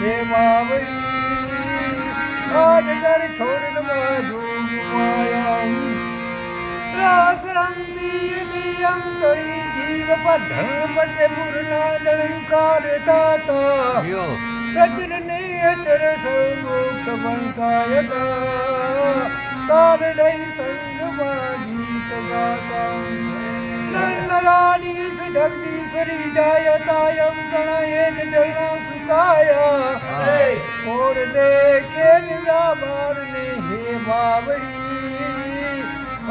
हे Maori आज कर छोड़ बाजू माया रास रंगी दियं करी जीव पद्धम बटे मुरना दलंकार दाता नहीं ने अचर सर्वोक्त बनकाय तार नहीं संग मा गीत. गाता नंद से जगदी દે કે નિરાબારને હે. બાવડી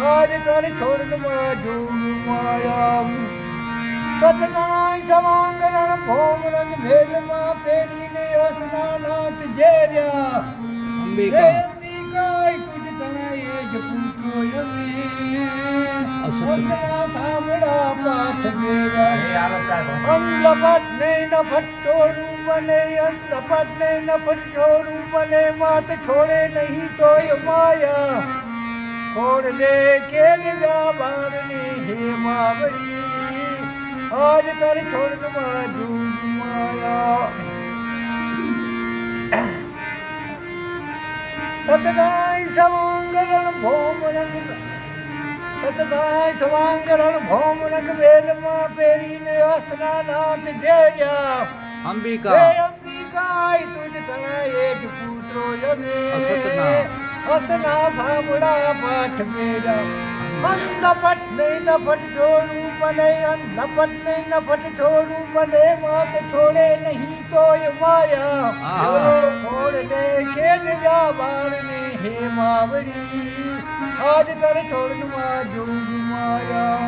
આજ તર છોડમાં જોગ માયા કતગણાય સવાંગરણ ભોમ રંગ ભેલમાં પેરીને અસનાનાથ જેર્યા અંબિકા. હે અંબિકાય તુજ તણાય જ પુત્રો યમે. અસત. અસના સાંભળા પાઠ મેરા અંધપટ ને નફટ છોડું મને અંધપટ ને છોડું મને માત છોડે નહીં તોય માયા છોડ દે કે નિગા બાળની હે માવડી આજ તર છોડમાં માયા. તતદાય સવાંગરણ ભોમ રંગ તતદાય સવાંગરણ ભોમ રંગ વેલમાં પહેરીને અસ્ત્રાનાથ જેર્યા અંબિકા. હે અંબિકાય તુજ તણાય એક પુત્રો અસતના. અસના સાંભળા પાઠ મેરા અંધપટ નહીં નફટ છોડું મને અંધપટ નહીં નફટ છોડું મને માત છોડે નહીં તોય માયા. આહા. છોડ દે કે દિવ્યા બાળને હે માવડી. આજ તારે છોડનમાં જોઈ માયા.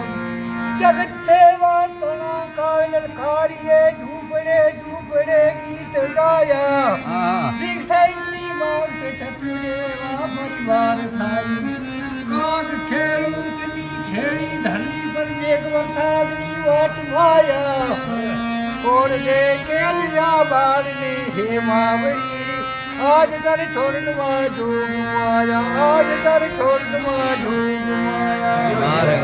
જગત સેવા તણા કાલ ખારીએ ઝૂપડે ઝૂપડે ગીત ગાયા. ભિક્ષાઈની માંગ તે ઠઠુડે વા પરિવાર થાય. કાગ ખેડૂતની ખેડી ધરતી પર મેઘ વરસાદની વાટ માયા. કોણ જે કે અલ્યા બાળને હે માવડી આજ તારે છોડનમાં જોગ માયા આજ કર છોડમાં જોગ માયા મારે